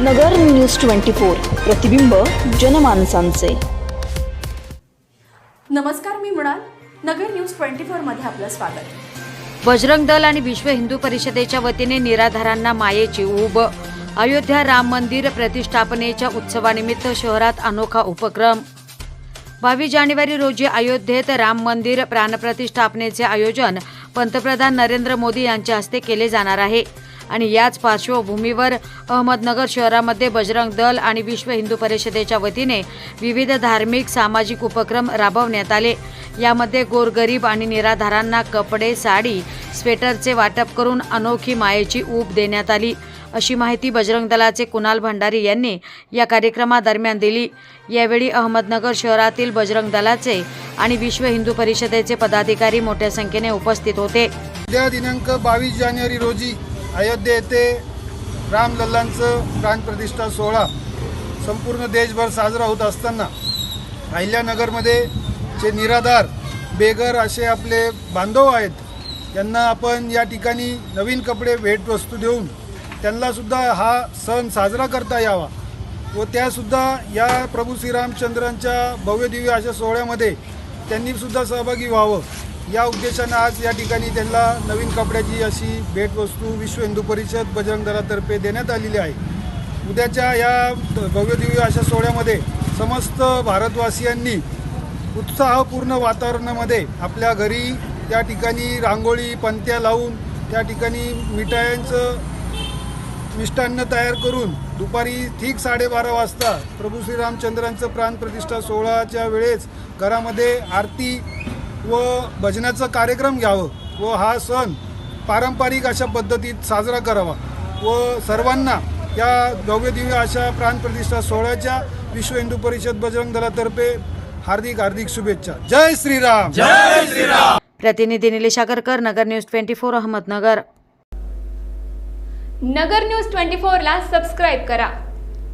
नगर news twenty four प्रतिबिंब जनमानसांचे. नमस्कार मी मृणाल. नगर न्यूज ट्वेंटी फोरमध्ये आपलं स्वागत. बजरंग दल आणि विश्व हिंदू परिषदेच्या वतीने निराधारांना मायेची ऊब. अयोध्या राम मंदिर प्रतिष्ठापनेच्या उत्सवानिमित्त शहरात अनोखा उपक्रम. बावीस जानेवारी रोजी अयोध्येत राम मंदिर प्राणप्रतिष्ठापनेचे आयोजन पंतप्रधान नरेंद्र मोदी यांच्या हस्ते केले जाणार आहे. आणि याच पार्श्वभूमीवर अहमदनगर शहरामध्ये बजरंग दल आणि विश्व हिंदू परिषदेच्या वतीने विविध धार्मिक सामाजिक उपक्रम राबवण्यात आले. यामध्ये गोरगरीब आणि निराधारांना कपडे साडी स्वेटरचे वाटप करून अनोखी मायेची ऊब देण्यात आली. अशी माहिती बजरंग दलाचे कुणाल भंडारी यांनी या कार्यक्रमादरम्यान दिली. यावेळी अहमदनगर शहरातील बजरंग दलाचे आणि विश्व हिंदू परिषदेचे पदाधिकारी मोठ्या संख्येने उपस्थित होते. उद्या दिनांक बावीस जानेवारी रोजी अयोध्ये येथे रामलल्लांचं प्राणप्रतिष्ठा सोहळा संपूर्ण देशभर साजरा होत असताना अहिल्यानगरमध्ये जे निराधार बेघर असे आपले बांधव आहेत त्यांना आपण या ठिकाणी नवीन कपडे भेटवस्तू देऊन त्यांनासुद्धा हा सण साजरा करता यावा व त्यासुद्धा या प्रभू श्रीरामचंद्रांच्या भव्यदिव्य अशा सोहळ्यामध्ये त्यांनीसुद्धा सहभागी व्हावं. या उद्देशानं आज या ठिकाणी त्यांना नवीन कपड्याची अशी भेटवस्तू विश्व हिंदू परिषद बजरंग दलातर्फे देण्यात आलेली आहे. उद्याच्या या भव्यदिव्य अशा सोहळ्यामध्ये समस्त भारतवासियांनी उत्साहपूर्ण वातावरणामध्ये आपल्या घरी त्या ठिकाणी रांगोळी पंत्या लावून त्या ठिकाणी मिठायांचं मिष्टान्न तयार करून दुपारी ठीक साडेबारा वाजता प्रभू श्रीरामचंद्रांचं प्राणप्रतिष्ठा सोहळ्याच्या वेळेस घरामध्ये आरती व भजनाचा कार्यक्रम घ्यावं व हा सण पारंपरिक अशा पद्धतीत साजरा करावा व सर्वांना या भव्यदिव्य अशा प्राणप्रतिष्ठा सोहळ्याच्या विश्व हिंदू परिषद बजरंग दलातर्फे हार्दिक हार्दिक शुभेच्छा. जय श्रीराम. प्रतिनिधी Nilesh Agarkar Nagar news twenty four Ahmednagar. Nagar news twenty फोरला सबस्क्राईब करा.